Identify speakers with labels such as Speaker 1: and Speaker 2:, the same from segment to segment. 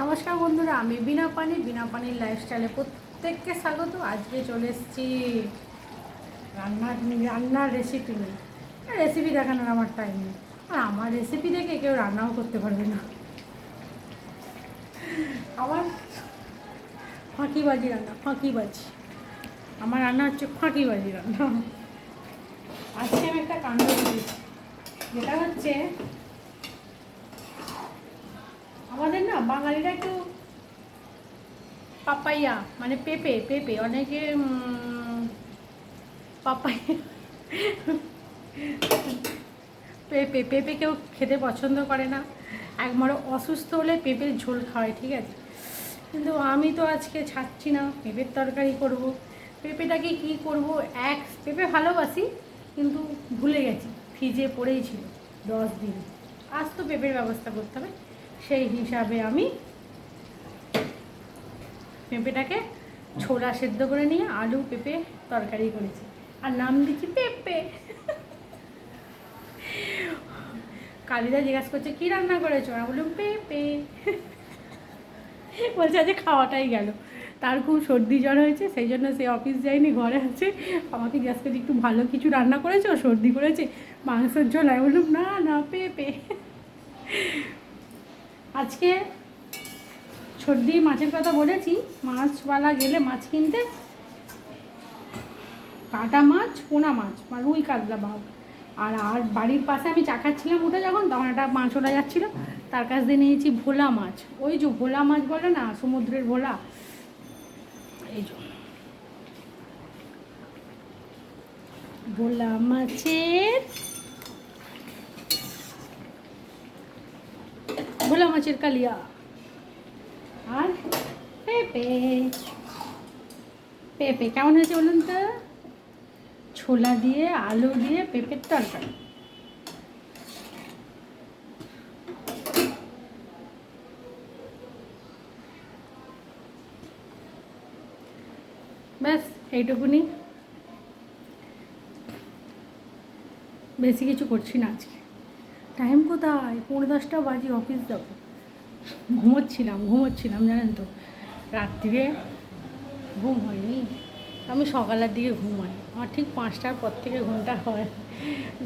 Speaker 1: নমস্কার বন্ধুরা, আমি বিনা পানি, বিনা পানির লাইফস্টাইলে প্রত্যেককে স্বাগত। আজকে চলে এসেছি রান্নার রান্নার রেসিপি নিয়ে। রেসিপি দেখানোর আমার টাইম নেই। আর আমার রেসিপি দেখে কেউ রান্নাও করতে পারবে না। আমার ফাঁকিবাজি রান্না, ফাঁকিবাজি। আমার রান্না হচ্ছে ফাঁকিবাজি রান্না। আজকে আমি একটা কাণ্ড করেছি যেটা হচ্ছে আমাদের না, বাঙালিরা একটু পাপাইয়া মানে পেঁপে পেঁপে, অনেকে পাপাইয়া, পেঁপে পেঁপে কেউ খেতে পছন্দ করে না। একবারও অসুস্থ হলে পেঁপের ঝোল খাওয়ায়, ঠিক আছে? কিন্তু আমি তো আজকে ছাড়ছি না, পেঁপের তরকারি করব। পেঁপেটাকে কি করব? এক, পেঁপে ভালোবাসি, কিন্তু ভুলে গেছি, ফ্রিজে পড়েই ছিল দশ দিন। আজ তো পেঁপের ব্যবস্থা করতে হবে। সেই হিসাবে আমি পেঁপেটাকে ছোলা সেদ্ধ করে নিয়ে আলু, পেঁপে তরকারি করেছি। আর নাম দিচ্ছি পেঁপে। কালিদা জিজ্ঞাসা করছে, কী রান্না করেছ? আমি বললাম, পেঁপে। বলছে, আজকে খাওয়াটাই গেল। তার খুব সর্দি জ্বর হয়েছে, সেই জন্য সে অফিস যায়নি, ঘরে আছে। আমাকে জিজ্ঞাসা করছে, একটু ভালো কিছু রান্না করেছ? সর্দি করেছে? মাংসের ঝোল, আমি বললাম, না না, পেঁপে। আজকে সর্দি মাছের কথা বলেছি, মাছওয়ালা গেলে মাছ কিনতে কাটা মাছ, পোনা মাছ বা রুই কাতলা বাঘ আর আর বাড়ির পাশে আমি চা খাচ্ছিলাম উঠে যখন, তখন একটা মাছ ওলা যাচ্ছিল, তার কাছ দিয়ে নিয়েছি ভোলা মাছ। ওই যে ভোলা মাছ বলে না, সমুদ্রের ভোলা, এই যে। ভোলা মাছের ভোলা মাছের কালিয়া। আর পেঁপে। পেঁপে, কেমন হয়েছে বলুন তো? ছোলা দিয়ে, আলু দিয়ে, পেঁপের তরকারি। ব্যাস, এইটুকুনি। বেশি কিছু করছি না আজকে। টাইম কোথায়? পৌনে দশটা বাজি অফিস যাব। ঘুমোচ্ছিলাম ঘুমোচ্ছিলাম, জানেন তো? রাত্রিরে ঘুম হয়নি। আমি সকালের দিকে ঘুমাই। আমার ঠিক পাঁচটার পর থেকে ঘুমটা হয়।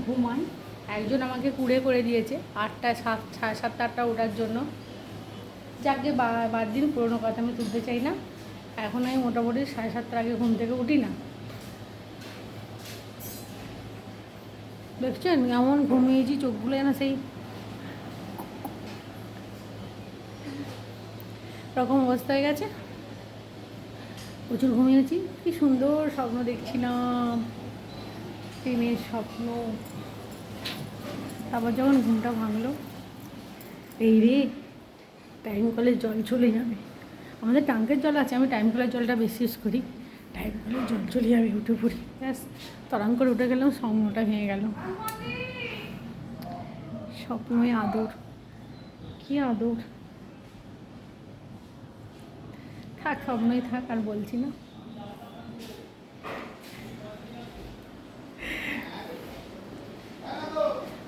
Speaker 1: ঘুমাই। একজন আমাকে কুড়ে করে দিয়েছে আটটা, সাত, সাড়ে সাতটা, আটটা ওঠার জন্য। যাকে বা- বাদ দিন পুরোনো কথা আমি তুলতে চাই না। এখন আমি মোটামুটি সাড়ে সাতটার আগে ঘুম থেকে উঠি না। দেখছেন? এমন ঘুমিয়েছি চোখগুলো না সেই রকম অবস্থা হয়ে গেছে। প্রচুর ঘুমিয়েছি। কি সুন্দর স্বপ্ন দেখছিলাম। ট্রেনের স্বপ্ন। তারপর যখন ঘুমটা ভাঙলো, এই রে টাইম কলের জল চলে যাবে। আমাদের ট্যাঙ্কের জল আছে, আমি টাইম কলের জলটা বেশি ইউজ করি। টাইম জল চলে যাবে উঠে পড়ি। ব্যাস তরাং করে উঠে গেলাম স্বপ্নটা ভেঙে গেল। স্বপ্নই আদর। কি আদর? থাক, স্বপ্নই থাক, আর বলছি না।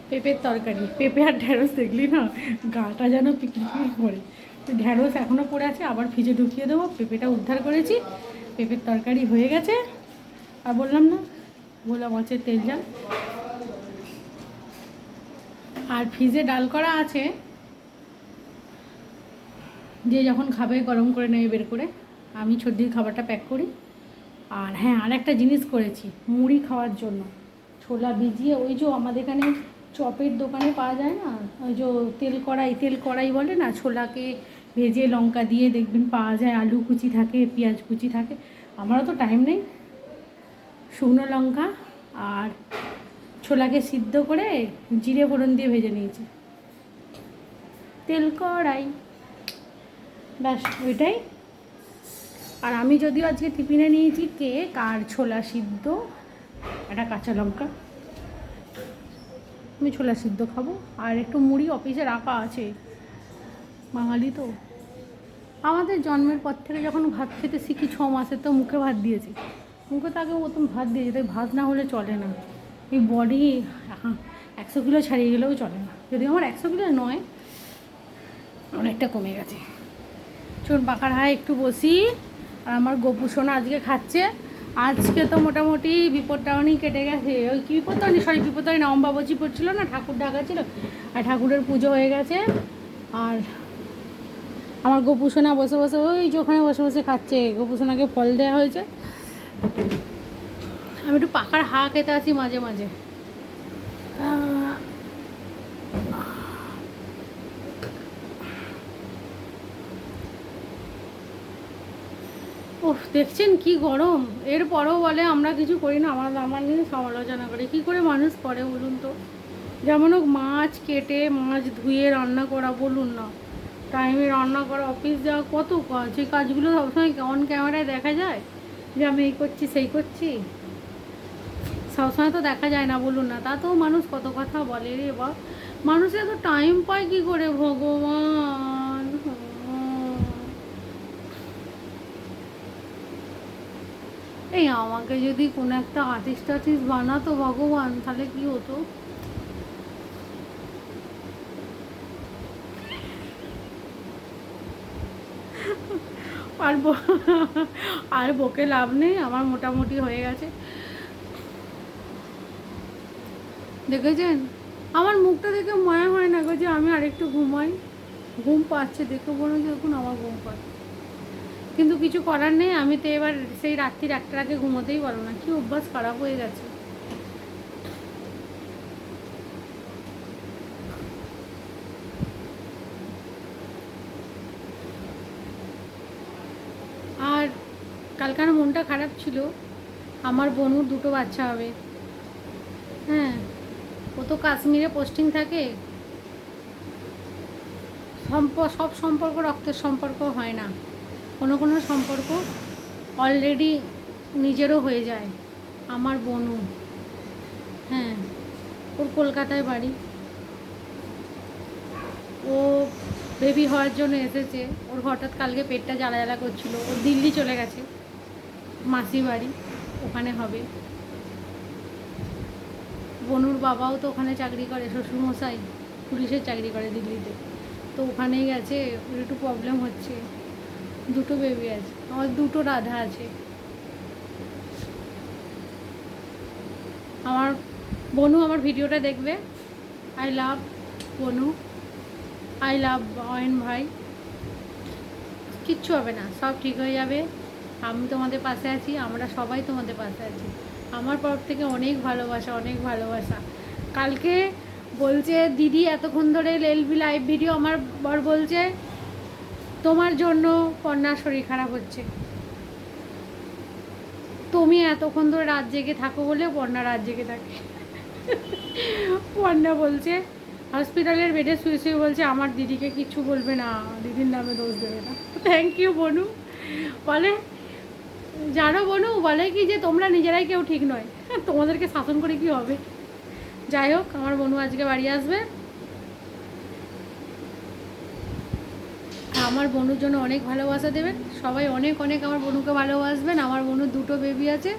Speaker 1: পেঁপের তরকারি, পেঁপে আর ঢ্যাঁড়স দেখলি না? গাটা যেন পিকনিক করে। ঢ্যাঁড়স এখনও পড়ে আছে, আবার ফ্রিজে ঢুকিয়ে দেবো। পেঁপেটা উদ্ধার করেছি। পেঁপের তরকারি হয়ে গেছে। আর বললাম না ভোলা মাছের তেল জাল আর ফ্রিজে ডাল করা আছে। যে যখন খাবে গরম করে নেবে বের করে। আমি সর্দির খাবারটা প্যাক করি। আর হ্যাঁ আর একটা জিনিস করেছি, মুড়ি খাওয়ার জন্য। ছোলা ভিজিয়ে, ওই যে আমাদের এখানে চপের দোকানে পাওয়া যায় না? ওই যে তেল কড়াই তেল কড়াই বলে না? ছোলাকে ভেজে লঙ্কা দিয়ে দেখবেন পাওয়া যায় আলু কুচি থাকে, পেঁয়াজ কুচি থাকে। আমারও তো টাইম নেই। শুকনো লঙ্কা আর ছোলাকে সিদ্ধ করে জিরে ফোড়ন দিয়ে ভেজে নিয়েছি। তেল কড়াই। ব্যাস ওইটাই আর আমি যদিও আজকে টিফিনে নিয়েছি কেক আর ছোলা সিদ্ধ, একটা কাঁচা লঙ্কা। আমি ছোলা সিদ্ধ খাব। আর একটু মুড়ি অফিসে রাখা আছে। বাঙালি তো। আমাদের জন্মের পর থেকে যখন ভাত খেতে শিখি ছ মাসে, তো মুখে ভাত দিয়েছি। মুখে তো আগে প্রথম ভাত দিয়েছি, তাই ভাত না হলে চলে না। এই বডি একশো কিলো ছাড়িয়ে গেলেও চলে না। যদি আমার একশো কিলো নয়, অনেকটা কমে গেছে। চুন পাখার হায় একটু বসি। আর আমার গপু সোনা আজকে খাচ্ছে। আজকে তো মোটামুটি বিপদটাউনি কেটে গেছে। ওই কি বিপদটাউনি সরি বিপদটাউনি না অম্বাবচি পড়ছিল না, ঠাকুর ডাকা ছিল। আর ঠাকুরের পুজো হয়ে গেছে। আর আমার গপু সোনা বসে বসে, ওই যে ওখানে বসে বসে খাচ্ছে। গপু সোনাকে ফল দেওয়া হয়েছে। আমি একটু পাখার হা খেতে আছি মাঝে মাঝে। উফ, দেখছেন কি গরম? এরপরেও বলে, আমরা কিছু করি না। আমার আমার নিয়ে সমালোচনা করে। কি করে মানুষ করে বলুন তো? যেমন হোক মাছ কেটে, মাছ ধুয়ে রান্না করা, বলুন না। টাইমে রান্না করা অফিস যাওয়া, কত কাজ এই কাজগুলো সবসময় অন ক্যামেরায় দেখা যায়, যে আমি এই করছি, সেই করছি। সবসময় তো দেখা যায় না, বলুন না। তাতেও মানুষ কত কথা বলে রে বা মানুষের তো টাইম পায় কি করে? ভগবান এই আমাকে যদি কোনো একটা আর্টিস্ট আর্টিস্ট বানাতো ভগবান, তাহলে কি হতো? আর আর বকে লাভ নেই, আমার মোটামুটি হয়ে গেছে। দেখেছেন? আমার মুখটা দেখে মনে হয় না গো যে আমি আরেকটু ঘুমাই। ঘুম পাচ্ছে, দেখে মনে হচ্ছে দেখুন আমার ঘুম পাচ্ছে। কিন্তু কিছু করার নেই, আমি তো এবার সেই রাত্রির একটার আগে ঘুমোতেই পারব না। কি অভ্যাস খারাপ হয়ে গেছে আর কালকার মনটা খারাপ ছিল, আমার বোনুর দুটো বাচ্চা হবে। হ্যাঁ ও তো কাশ্মীরে পোস্টিং থাকে। সব সম্পর্ক রক্তের সম্পর্ক হয় না। কোনো কোনো সম্পর্ক অলরেডি নিজেরও হয়ে যায়, আমার বোনু। হ্যাঁ ওর কলকাতায় বাড়ি। ও বেবি হওয়ার জন্য এসেছে, ওর হঠাৎ কালকে পেটটা জ্বালা জ্বালা করছিল, ও দিল্লি চলে গেছে। মাসি বাড়ি, ওখানে হবে। বনুর বাবাও তো ওখানে চাকরি করে, শ্বশুরমশাই পুলিশের চাকরি করে দিল্লিতে। তো ওখানেই গেছে একটু প্রবলেম হচ্ছে। দুটো বেবি আছে, আমার দুটো রাধা আছে। আমার, বনু আমার ভিডিওটা দেখবে। আই লাভ বনু। আই লাভ অয়ন ভাই। কিচ্ছু হবে না, সব ঠিক হয়ে যাবে। আমি তোমাদের পাশে আছি, আমরা সবাই তোমাদের পাশে আছি। আমার তরফ থেকে অনেক ভালোবাসা অনেক ভালোবাসা। কালকে বলছে, দিদি, এতক্ষণ ধরে এলবি লাইভ ভিডিও আমার বর বলছে, তোমার জন্য কন্যার শরীর খারাপ হচ্ছে। তুমি এতক্ষণ ধরে রাত জেগে থাকো বলে পর্ণা রাত জেগে থাকে। পর্ণা বলছে, হসপিটালের বেডে শুয়ে শুয়ে বলছে, আমার দিদিকে কিচ্ছু বলবে না, দিদির নামে দোষ দেবে না। থ্যাংক ইউ বনু। বলে জানো বনু বলে কি যে তোমরা নিজেরাই কেউ ঠিক নয়। হ্যাঁ, তোমাদেরকে শাসন করে কি হবে? যাই হোক আমার বনু আজকে বাড়ি আসবে। আমার বনুর জন্য অনেক ভালোবাসা দেবেন। সবাই অনেক অনেক আমার বনুকে ভালোবাসবেন। আমার বনুর দুটো বেবি আছে।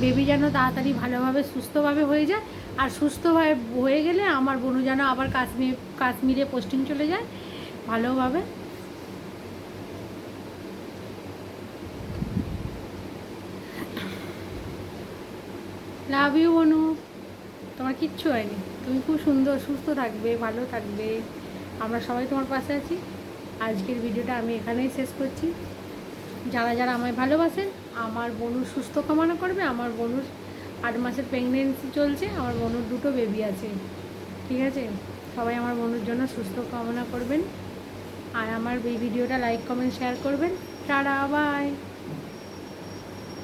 Speaker 1: বেবি যেন তাড়াতাড়ি ভালোভাবে সুস্থভাবে হয়ে যায়। আর সুস্থভাবে হয়ে গেলে আমার বনু যেন আবার কাশ্মীর কাশ্মীরে পোস্টিং চলে যায়। ভালোভাবে। লাভ ইউ বনু তোমার কিচ্ছু হয়নি। তুমি খুব সুন্দর, সুস্থ থাকবে, ভালো থাকবে। আমরা সবাই তোমার পাশে আছি। আজকের ভিডিওটা আমি এখানেই শেষ করছি। যারা যারা আমায় ভালোবাসেন, আমার বনুর সুস্থ কামনা করবে। আমার বনুর আট মাসের প্রেগনেন্সি চলছে। আমার বনুর দুটো বেবি আছে। ঠিক আছে? সবাই আমার বনুর জন্য সুস্থ কামনা করবেন। আর আমার এই ভিডিওটা লাইক কমেন্ট শেয়ার করবেন। Tata bye